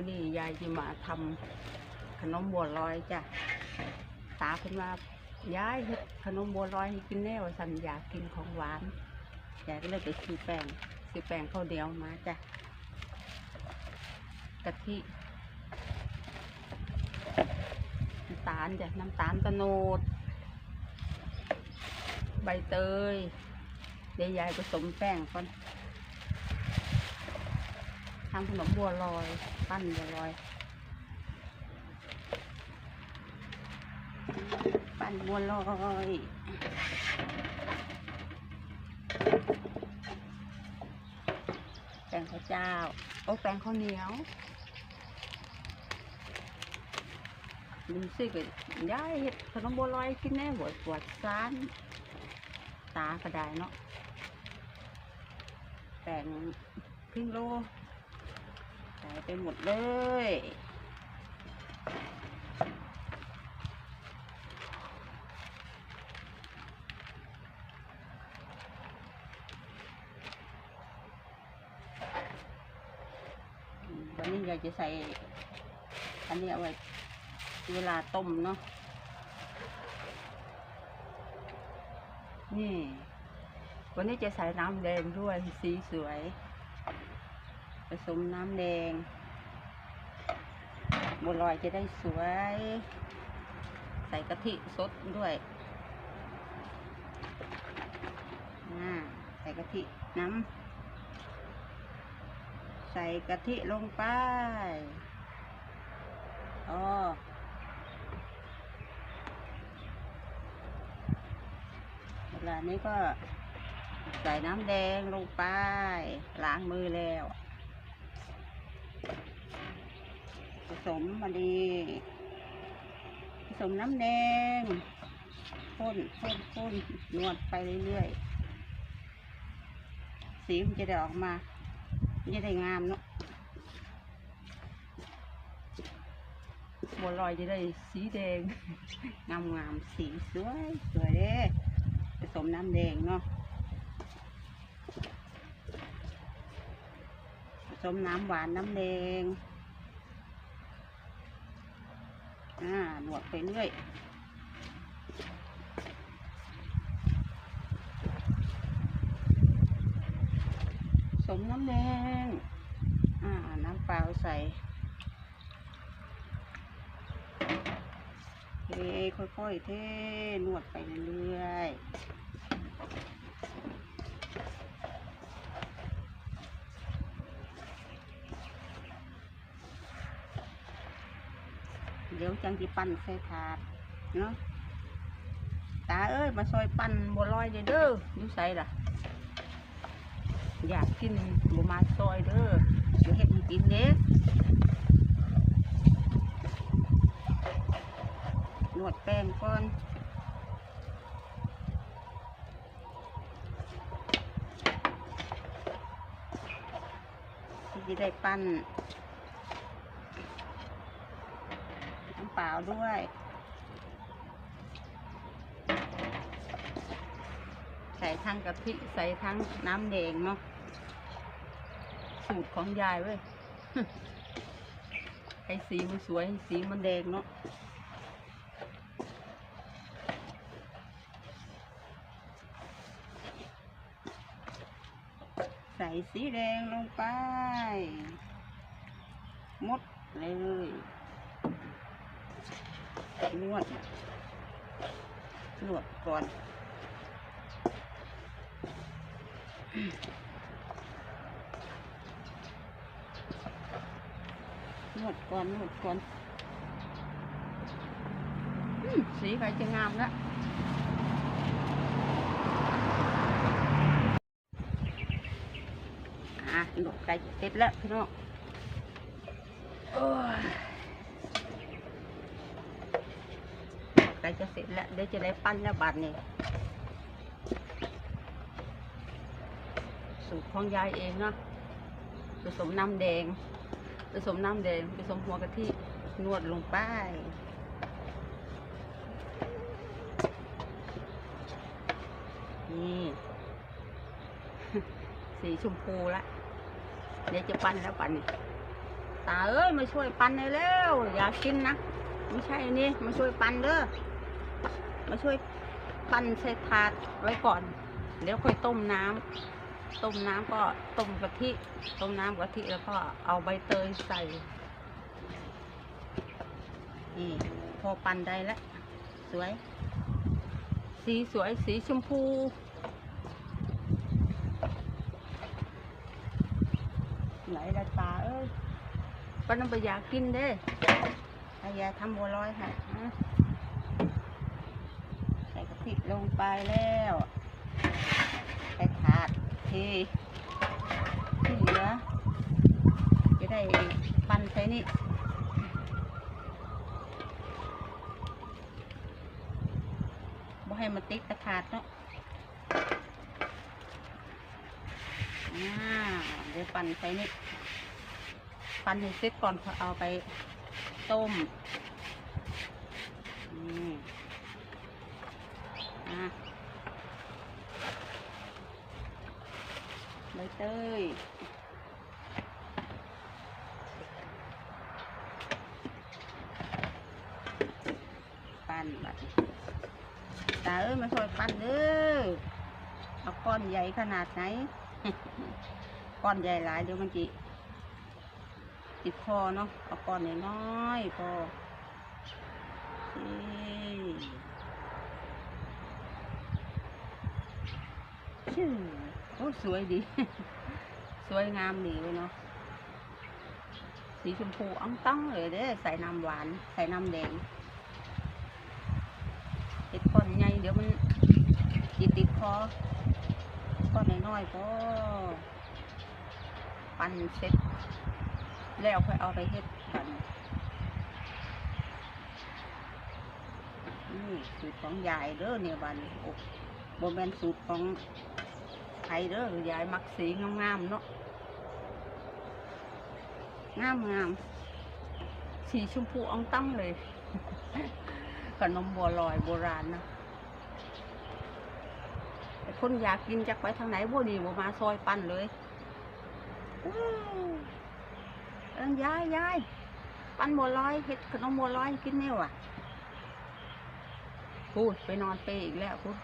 อนี้ยายจะมาทำขนมบัวลอยจ้ะตาเพิ่นว่ายายเฮ็ดขนมบัวลอยให้กินแน่ว่าสันอยากกินของหวานยายก็เลยไปซื้อแป้งซื้อแป้งข้าวเดียวมาจ้ะกะทิน้ำตาลจ้ะน้ำตาลตะโนด ใบเตยเดี๋ยวยายผสมแป้งก่อน ทำขนมบัวลอยปั้นบัวลอย ปั้นบัวลอยแป้งข้าวเจ้า โอ้แป้งข้าวเหนียวดูสิก็ยายเฮ็ดขนมบัวลอยกินแน่บวชปวดซานตาก็ได้เนาะแป้งครึ่งโล ใส่ไปหมดเลยวันนี้เราจะใส่ อันนี้เอาไว้เวลาต้มเนาะนี่ วันนี้จะใส่น้ำแดงด้วยสีสวย ผสมน้ำแดงบัวลอยจะได้สวย ใส่กะทิสดด้วยใส่กะทิน้ำใส่กะทิลงไปอ๋อเวลานี้ก็ใส่น้ำแดงลงไป ล้างมือแล้ว ผ สมมาดีผสมน้ำแดงข้นข้นข้นนวดไปเรื่อยๆ สีมันจะได้ออกมาจะได้งามเนาะบัวลอยจะได้สีแดง งามงามสีสวยสวยเด้ผสมน้ำแดงเนาะผสมน้ำหวานน้ำแดง อ่าหนวดไปเรื่อยสมน้ำแดงอ่า น้ำเปล่าใส่เทค่อยๆเทนวดไปเรื่อยๆ เดี๋ยว จังที่ปั้นใส่ถาดเนาะตาเอ้ยมาซอยปั้นบัวลอยเด้อเด้ออยู่ใส่ล่ะ อยากกินบัวมาซอยเด้อเดี๋ยวเฮ็ดให้กินเด้นวดแป้งก่อนที่ได้ปั้นน้ำเปล่าด้วย ใส่ทั้งกะทิใส่ทั้งน้ำแดงเนาะสูตรของยายเว้ยให้สีมันสวยให้สีมันแดงเนาะใส่สีแดงลงไปหมดเลย นวด นวดก่อนนวดก่อนนวดก่อนอสีใครจะงามละอะหนวดไก่เสร็จแล้วพี่น้องโอ้ย ไก่จะเสร็จแล้วเดี๋ยวจะได้ปั้นแล้วบาดนี้สูตรของยายเองเนาะผสมน้ำแดงผสมน้ำแดงผสมหัวกะทินวดลงไปนี่สีชมพูละเดี๋ยวจะปั้นแล้วปั้นตาเอ้ยมาช่วยปันหน่อยเร็วอยากกินนะไม่ใช่นี่มาช่วยปั้นเด้อ มาช่วยปั้นใส่ถาดไว้ก่อน เดี๋ยวค่อยต้มน้ำต้มน้ำก็ต้มกะทิ ต้มน้ำกะทิแล้วก็เอาใบเตยใส่ นี่พอปั่นได้แล้ว สวย สีสวยสีชมพูไหนละตาเอ้ยป้าน้ำไปอยากินเด้อายายทำบัวลอยให้นะใส่ะ ลงไปแล้วใส่ถาดเทที่เหลือจะได้ปั้นใส่นี่บ่ให้มันติดตะขาดเนาะอ่าเดี๋ยวปั่นใส่นี่ปั่นให้เสร็จก่อนพอเอาไปต้มนี่อะใบ เต้ยปั่นบัดตาเอ้ยมาช่วยปั้นเด้อเอาก้อนใหญ่ขนาดไหนก้อนใหญ่หลายเดี๋ยวมันจิติดคอเนาะเอาก้อนน้อยๆพอชื่อโอ้สวยดี สวยงามดีเลยเนาะ สีชมพูอ่องต้องเลยเด้ใส่น้ำหวาน ใส่น้ำแดงเติดก้อนใหญ่เดี๋ยวมันจิดติดคอก้อนน้อยๆก็ปั่นเสร็จแล้วค่อยเอาไปเฮ็ดกันนี่สูตรของยายเด้อเนี่ยบันโอ้บ่แมนสูตรของ ใครเด้อยายมักสีงามๆเนาะงามๆสีชมพูอ่องตั้งเลย ขนมบัวลอยโบราณนะแต่คนอยากกินจากไปทางไหนบ่ดีบ่มาซอยปั้นเลยเอิ้นยายยายปั้นบัวลอยเฮ็ดขนมบัวลอยกินแน่ว่ะพูดไปนอนเปอีกแล้วพูด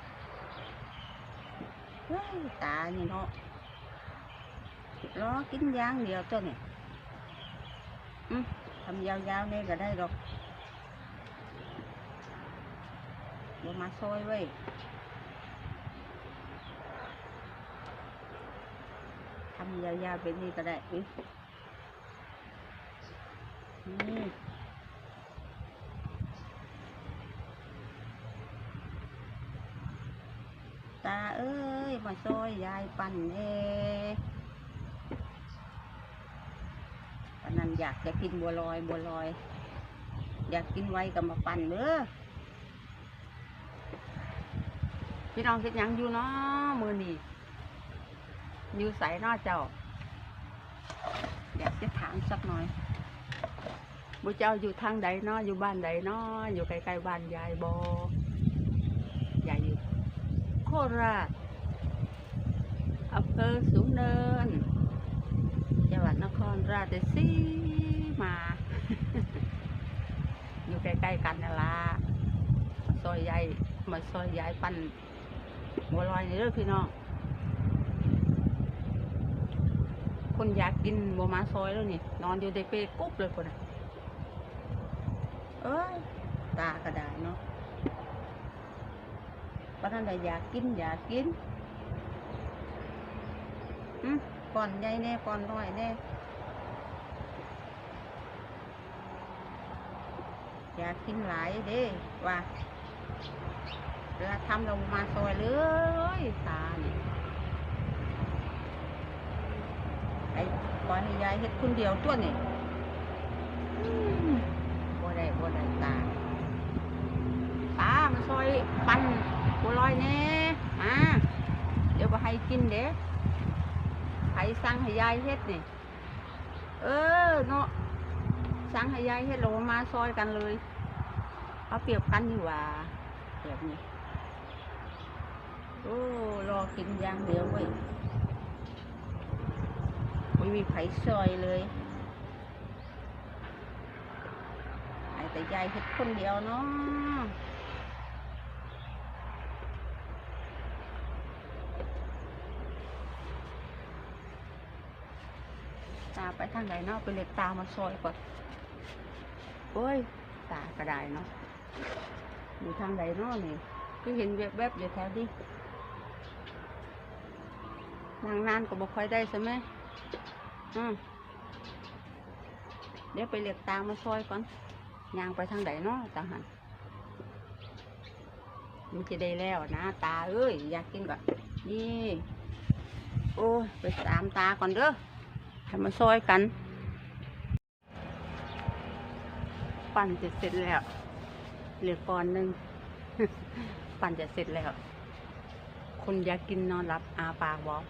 ตานี่เนาะรอกินอย่างเดียวตัวนี่อืมทำยาวๆนี่ก็ได้ดอกเดี๋ยวมาซอยไว้ยทำยาวๆเป็นนี่ก็ได้อุ๊ยนี่ตาเอ้ย มาซอยยายปั่นเน่วันนั้นอยากจะกินบัวลอยบัวลอย อยากกินไว้ก็มาปั่นเด้อพี่น้องคิดหยังอยู่เนาะมือนี่อยู่ใส่นอเจ้า อยากจะถามสักหน่อยบุเจ้าอยู่ทางใดเนาะอยู่บ้านใดเนาะอยู่ใกล้ๆบ้านยายบยายอยู่โคราชอำเภอสูงเนิน จังหวัดนครราชสีมา อยู่ใกล้ๆกันนั่ละซอยยายมาซอยยายปั้นบัวลอยนี่เด้อพี่น้อง คนอยากกินบัวมาซอยแล้วนี่ นอนอยู่ในเปกุ๊บเลยคนน่ะเอ้ย ตากระดาษเนาะเพราะนั้นเลยอยากกินอยากกิน ก่อนใหญ่แน่ก่อนน้อยแน่อยากกินหลายเด้ว่าเวลาทำลงมาซอยเลยตาเนี่ยไอ้ปล่อยให้ยายเฮ็ดคนเดียวตัวนี่บ่ได้บ่ได้ตาตามาซอยปั่นบัวลอยแน่มาเดี๋ยวบ่ให้กินเด้ สั่งให้ยายเฮ็ดนี่ เออเนาะสั่งให้ยายเฮ็ดลงมาซอยกันเลยเอาเปรียบกันดีกว่าแบบนี้โอ้รอกินอย่างเดียวเว้ยไม่มีไผซอยเลยแต่ยายเฮ็ดคนเดียวเนาะตาไป ทางไหนเนาะไปเล็กตามาซอยก่อนโอ้ย ตากระไดเนาะอยู่ทางไหนเนาะนี่ก็เห็นแวบๆอยู่แถวนี้นางนานก็บ่ค่อยได้ใช่ไหมอืมเดี๋ยวไปเล็กตามาซอยก่อนยางไปทางไหนเนาะตาหันมันจะได้แล้วนะ ตาเอ้ยอยากกินก่อนนี่ โอ้ยไปตามตาก่อนเด้อ ให้มาซอยกัน ปั่นจะเสร็จแล้วเหลือก่อนหนึ่งปั่นจะเสร็จแล้ว คนอยากกินนอนรับอาปากบอก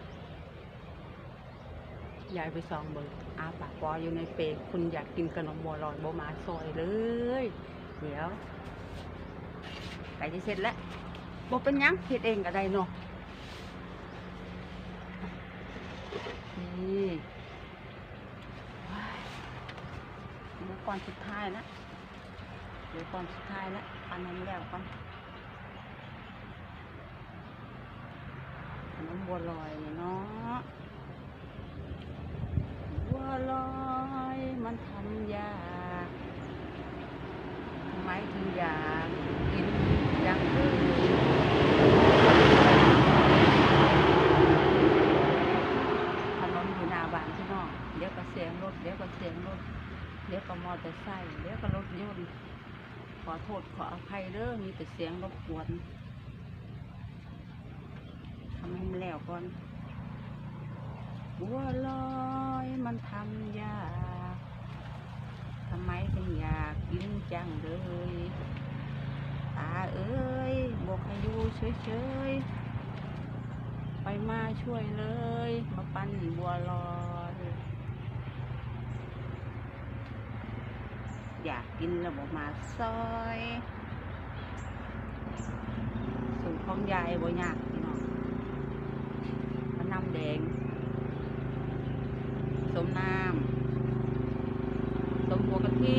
ยายไปซองเบิกอาปากบออยู่ในเปรคุณอยากกินขนมบัวลอยโบมาซอยเลย เดี๋ยวไก่ที่เสร็จแล้วบเป็นยังเฮ็ดเองก็ได้เนาะนี่ว้ายเดี๋ยว ก่อนสุดท้ายแล้วเดี๋ยวก่อนสุดท้ายแล้วปันนั้นแล้วก่อนขนมบัวลอยเนี่ยเนาะบัวลอยมันทำยากไมถึงอยากกินอยังอื่นถนนอยู่หน้าบ้านพี่น้องเดี๋ยวก็เสียงรถเดี๋ยวก็เสียงรถเดี๋ยวก็ มอเตอร์ไซค์เดี๋ยวก็รถยนต์ขอโทษขออภัยเด้อมีแต่เสียงรบกวนทำให้มันแล้วก่อนบัวลอยมันทำยากทำไมถึงอยากกินจังเลยตาเอ้ยบอกให้อยู่เฉยๆไปมาช่วยเลย มาปั้นบัวลอย อยากกินแล้วบอกมาซอยสูตรของยายบ่ยากพี่น้องมะนำแดงสมน้ำสมหัวกะทิ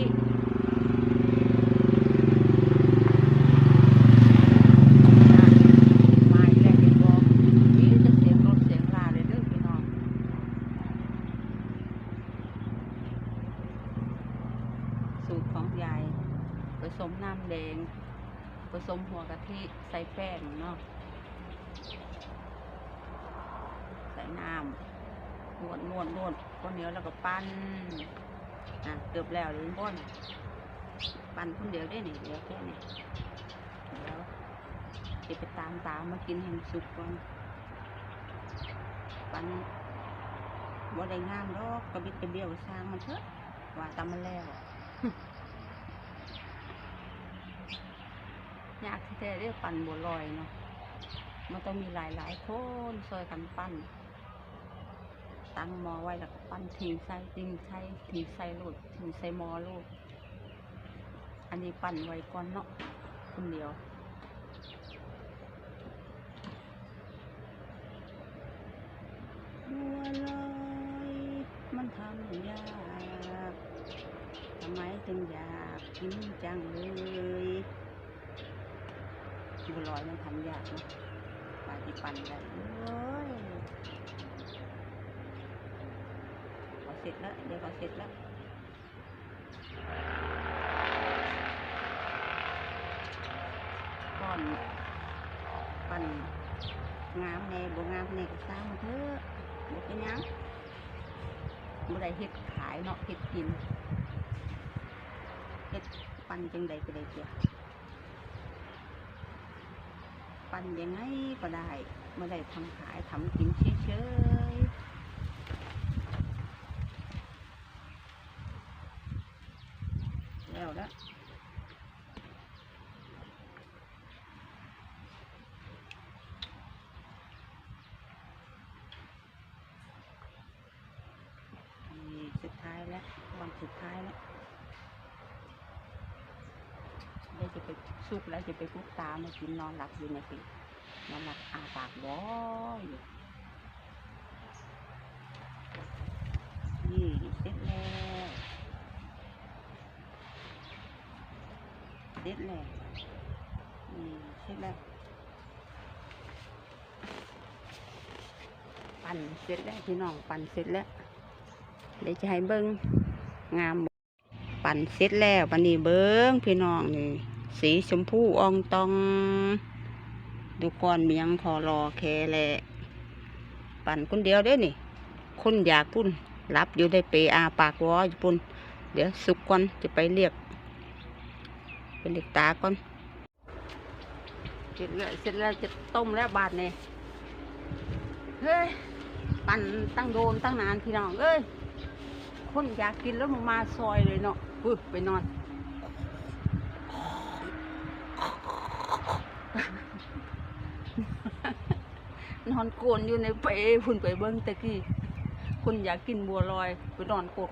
มาอีกแล้วเห็นบอกนี่จะเสียงรถเสียงลาเลยเด้อพี่น้อง สูตร ของยายผสมน้ำแดงผสมหัวกะทิใส่แป้งเนาะใส่น้ำนวดนวดนวดข้าวเหนียวแล้วก็ปั้นอะเกือบแล้วเลยพ่นปั้นคนเดียวได้นี่เดียวแค่นี้เดี๋ยวจะไปตามตามมากินให้สุกก่อนปั้นบ่ได้งามดอกกระบิดกระเบี้ยวสร้างมันเถอะว่าตามมันแล้ว ยากที่แท้เรียกปั้นบัวลอยเนาะมันต้องมีหลายหลายคนซอยกันปั้น ตั้งมอไว้แล้วก็ปั้นทิ้งใส่ทิ้งใส่ทิ้งใส่โลดทิ้งใส่มอโลดอันนี้ปั้นไว้ก่อนเนาะคนเดียวบัวลอยมันทำยากทำไมถึงอยากกินจังเลย บัวลอยมันทำยากเนาะปาที่ปั้นได้เลยพอเสร็จแล้วเดี๋ยวก็เสร็จแล้วก่อนปั้นงามแน่บ่งามแน่ก็สร้างมันเถอะบ่เป็นหยังบ่ได้เฮ็ดขายเนาะเฮ็ดกินเฮ็ดปั้นจังใดก็ได้เจ้ะ ปั้นยังไงก็ได้ไม่ได้ทำขายทำกินเฉยๆแล้วละนี่สุดท้ายแล้ววันสุดท้ายแล้วเดี๋ สุกแล้วจะไปพุกตามากินนอนหลับอยู่ในปีนอนหลับอาปากบ่อยู่นี่เสร็จแล้วเสร็จแล้วอืมเสร็จแล้วปั่นเสร็จแล้วพี่น้องปั่นเสร็จแล้วเดี๋ยวจะให้เบิ้งงามปั่นเสร็จแล้วปันนี้เบิ้งพี่น้องนี่ สีชมพูอองตอง ดูก่อนเมียงคอรอแคแหละปั่นคนเดียวเด้นี่ คนอยากพุ่นรับอยู่ได้เปอาปากวออยู่พุ่นเดี๋ยวสุกก่อนจะไปเรียกเป็นเด็กตาก่อนเสร็จแล้วเสร็จแล้วจะต้มแล้วบาดเนี่ยเฮ้ยปั่นตั้งโดนตั้งนานพี่น้องเอ้ยคนอยากกินแล้วมมาซอยเลยเนาะปึ๊บไปนอน นอนโกนอยู่ในเปรพุ่นไปเบิ้งตะกี้คนอยากกินบัวลอยไปนอนโกด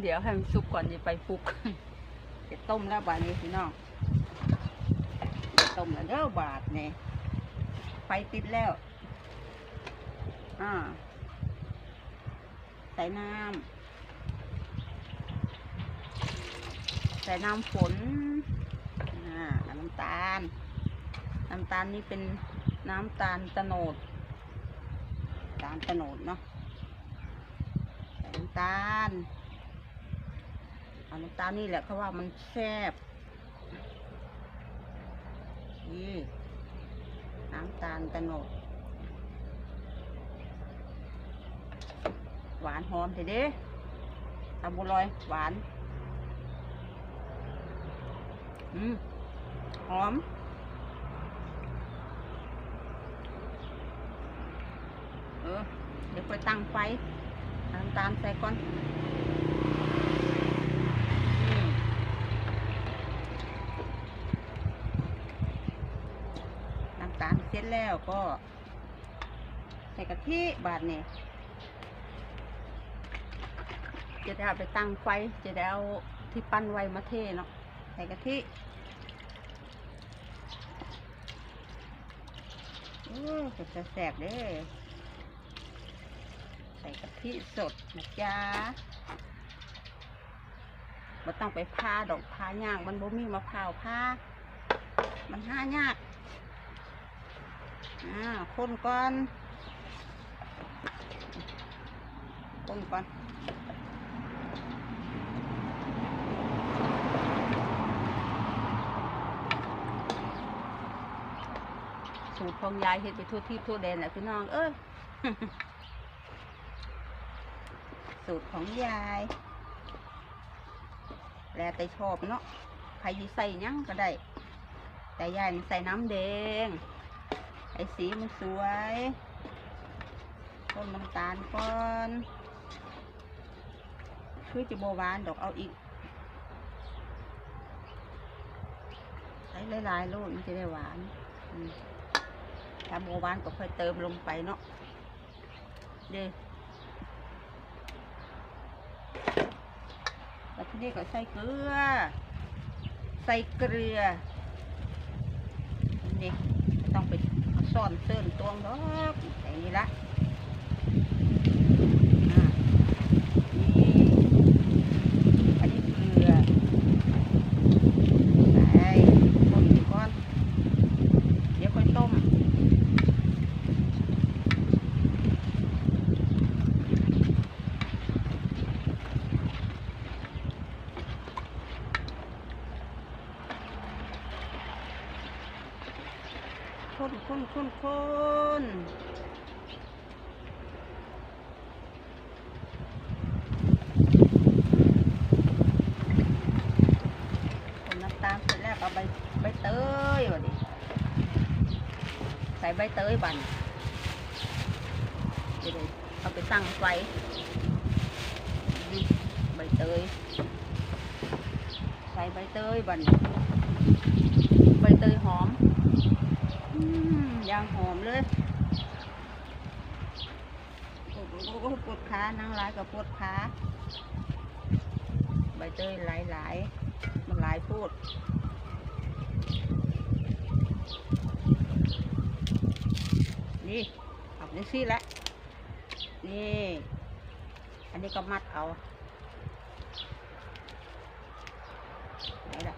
เดี๋ยวให้มันสุกก่อนจะไปปลุกจะต้มแล้วบาดนี้พี่น้องต้มแล้วเด้อบาทเนี่ยไฟติดแล้ว อ่า ใส่น้ำใส่น้ำฝน น้ำตาล น้ำตาลนี่เป็นน้ำตาลตะโนดตาลตะโนดเนาะน้ำตาลเอาน้ำตาลนี่แหละเขาว่ามันแซ่บนี่น้ำตาลตะโนดหวานหอมเด็ดๆตำบัวลอยหวาน อืม อม เออ เดี๋ยวไปตั้งไฟเอาน้ำตาลใส่ก่อนน้ำตาลเสร็จแล้วก็ ใส่กะทิบาทนี่จะได้เอาไปตั้งไฟ จะได้เอาที่ปั้นไว้มาเทเนาะใส่กะทิโอ้ก็ จะแสบเด้อใส่กะทิสดนะจ๊ะไม่ต้องไปพาดอกพายากมันบ่มีมะพร้าวพามันห้ายากอ่าคนก่อนคนก่อน สูตร ของยายเห็ดไปทั่วที่ทั่วแดนแหละพี่น้อง เอ้ยสูตรของยาย แล้วแต่ชอบเนาะใครสิใส่ยังก็ได้ แต่ยายนี่ใส่น้ำแดง ไอ้สีมันสวยต้นน้ำตาลก่อนคือจะโบหวานดอกเอาอีกใส่หลายๆลูกมันจะได้หวานอืม ถ้าโบหวานก็ค่อยเติมลงไปเนาะเด้แล้วทีนี้ก็ใส่เกลือ ใส่เกลือนี่ต้องไปซ่อนเส้นตวงดอกอย่างนี้ละอ่านี่อันนี้เกลือใส่คนก่อน เดี๋ยวค่อยต้ม คนคนคนคนคนน้ำตาลเสร็จแล้วก็เอาใบใบเตยวะดิใส่ใบเตยบันเดี๋ยวเอาไปตั้งไฟใบเตย ใส่ใบเตยบันใบเตยหอม ยางหอมเลยปวดขานางร้ายกับปวดขาใบเตยหลายหลายๆมันหลายพูดนี่เอาไปซี่ละนี่ อันนี้ก็มัดเอาไหนล่ะ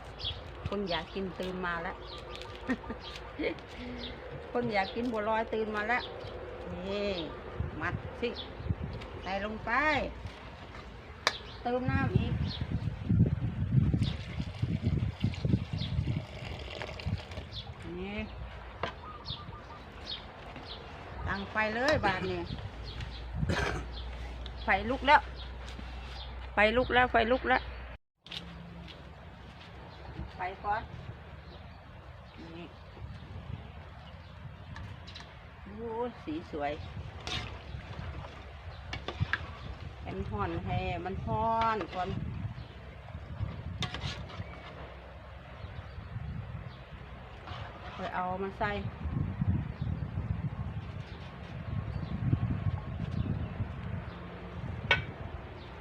คนอยากกินตื่นมาแล้ว คนอยากกินบัวลอยตื่นมาแล้ว นี่มัดสิใส่ลงไป เติมน้ำอีก นี่ตั้งไฟเลยบาทนี่ไฟลุกแล้ว ไฟลุกแล้ว ไฟลุกแล้ว ไฟก่อนโอ้ย สีสวยให้มันห่อนให้มันห่อนก่อนค่อยเอามาใส่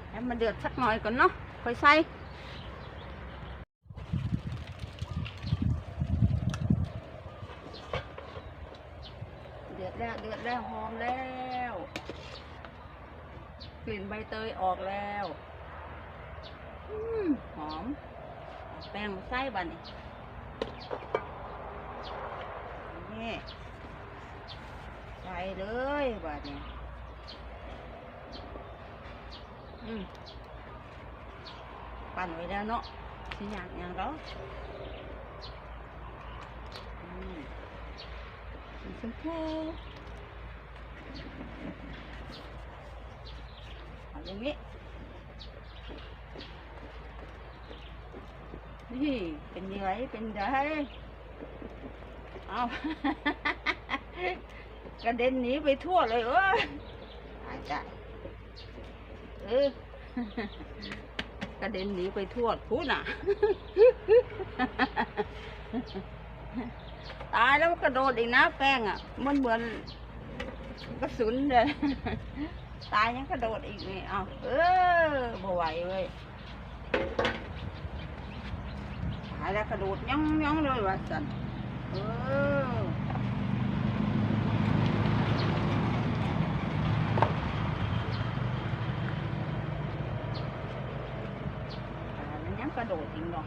ให้มันเดือดสักหน่อยก่อนเนาะค่อยใส่ เดือดแล้ว เดือดแล้ว หอมแล้ว กลิ่นใบเตย ออกแล้วอหอม แป้งมาใส่บันนี่นี่ใส่เลยบัดนี้ปั่นไว้แล้วเนาะสิอย่างอย่าง đó อืมสีชมพู อย่างนี้ นี่เป็นยังไงเป็นไงเอา กระเด็นหนีไปทั่วเลยเอ้ยอาจจะเออกระเด็นหนีไปทั่วพูดน่ะ ตายแล้วกระโดดอีกนะแป้งอะ มันเหมือนกระสุนเลย ตายยังกระโดดอีกนี่เอาเออบ่ไหวเว้ยตายแล้วกระโดดย่องย่องเลยว่ะสันเออตายแล้วยังกระโดดอีกเนาะ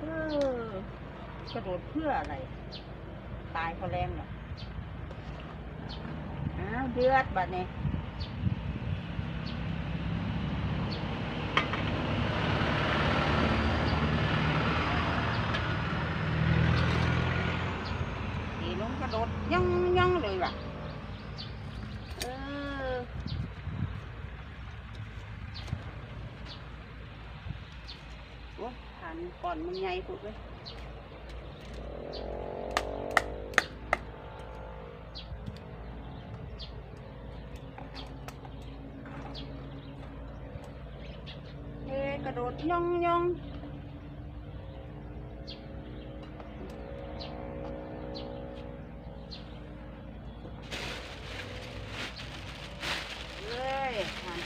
เออกระโดดเพื่ออะไร ตายเขาแรงเนาะอ้าวเดือดบัดนี้ สีลงกระโดดย่งย่งเลยว่ะเออโอ้ผ่านก่อนมันใหญ่พุดเลยเฮ้กระโดดย่องย่องเลยผ่าน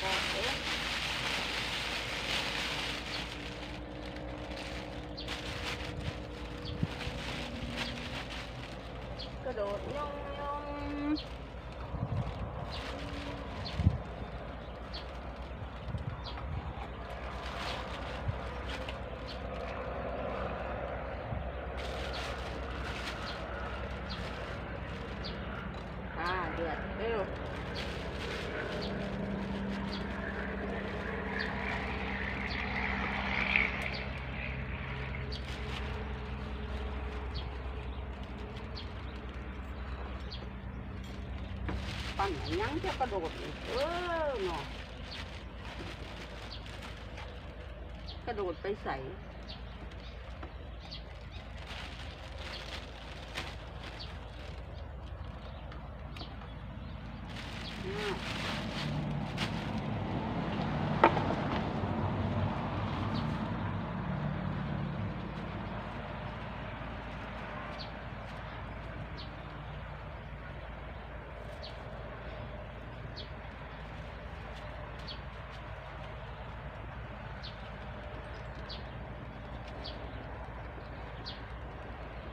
ก่อนเอ๊ะ กระโดดย่องย่องอ่าเดือดเร็ว ปั่นยังจะกระโดดอีกเออเนาะกระโดดไปใส่อ่า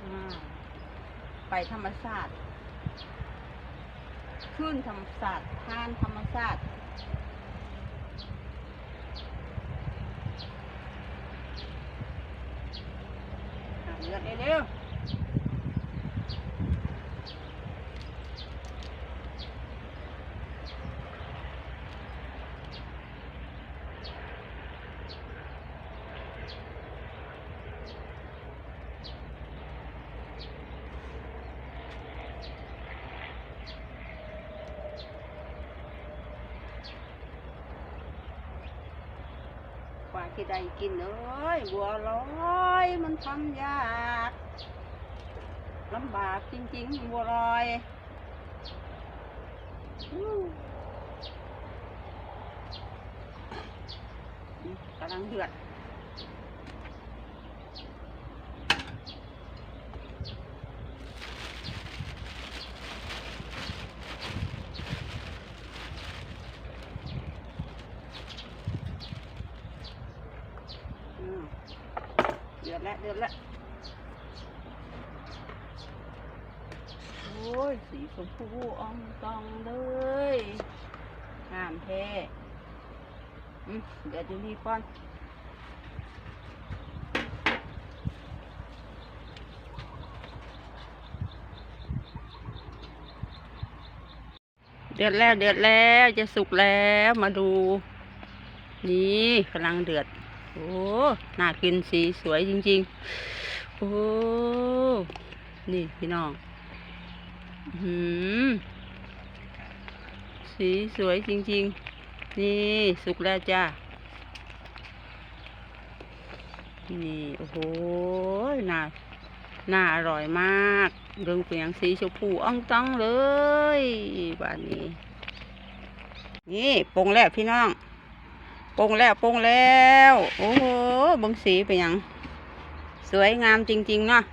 อ่า ไปธรรมศาสตร์ขึ้นธรรมศาสตร์ทานธรรมศาสตร์ ที่ได้กินเอ้ยบัวลอยมันทำยากลำบากจริง ๆ บัวลอยกำลังเดือด อืมเดือดแล้วเดือดแล้วโอ้ย สีชมพูอ่องตองเลยงามแท้อืม เดี๋ยวดูนี่ก่อนเดือดแล้วเดือดแล้วจะสุกแล้วมาดู นี่กำลังเดือด โอ้น่ากินสีสวยจริง ๆ โอ้นี่พี่น้องหืมสีสวยจริง ๆ นี่สุกแล้วจ้า นี่ โอ้โหน่าน่าอร่อยมากเรื่องเปียงสีชมพูอ่องต้องเลยบ้านนี้ นี่ปงแล้วพี่น้องปงแล้วปงแล้ว โอ้โหบังสีเป็นยังสวยงามจริง ๆ เนาะ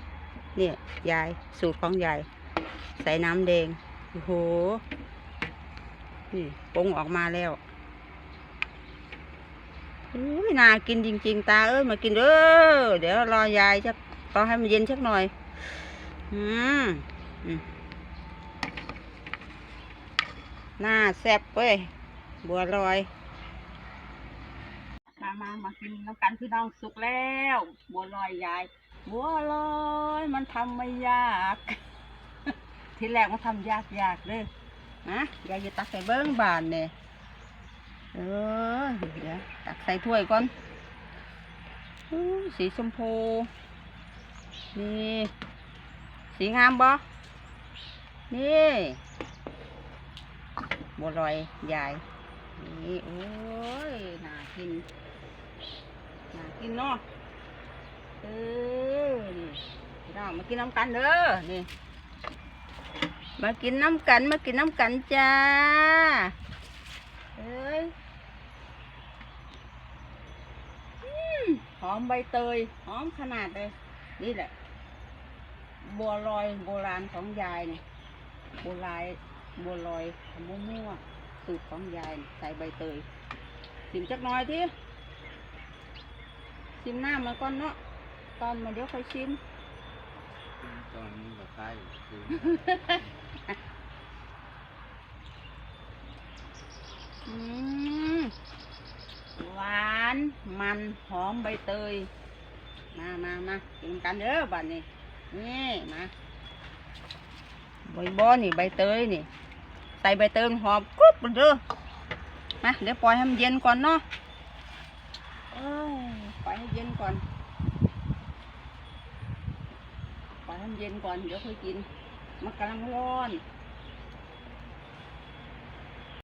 เนี่ยยายสูตรของยายใส่น้ำแดง โอ้โห นี่ปงออกมาแล้ว อุ้ยน่ากินจริง ๆ ตาเอ้ยมากินเด้อเดี๋ยวรอยายจะรอให้มันเย็นสักหน่อย อืมอืมน่าแซ่บเว้ยบัวลอย มามามากินน้ำกันพี่น้องสุกแล้ว บัวลอยยาย บัวลอยมันทำไม่ยาก ทีแรกมันทำยากยากๆเลยนะยายจะตักใส่เบิ้งบานเนี่ย เออเดี๋ยวตักใส่ถ้วยก่อนสีชมพูนี่สีงามบ่นี่บัวลอยยายนี่โอ้ยน่ากินน่ากินเนาะเออนี่พี่น้องมากินน้ำกันเด้อนี่มากินน้ำกันมากินน้ำกันจ้า เอ้ยอืม หอมใบเตย หอมขนาดเลย นี่แหละ บัวลอยโบราณของยายนี่โบราณบัวลอยมั่วๆสูตรของยายนี่ใส่ใบเตยชิมจักหน่อยที่ชิมหน้ามาก่อนเนาะตอนมาเดี๋ยวค่อยชิมตอนนี้ก็คล้ายคืออืม หวานมันหอมใบเตย มามามากินกันเด้อบัดนี้ นี่มาใบบอนี่ใบเตยนี่ ใส่ใบเตยหอมกรุบเด้อมาเดี๋ยวปล่อยให้มันเย็นก่อนเนาะเอ้ยปล่อยให้เย็นก่อนปล่อยให้มันเย็นก่อนเดี๋ยวค่อยกิน มันกำลังร้อน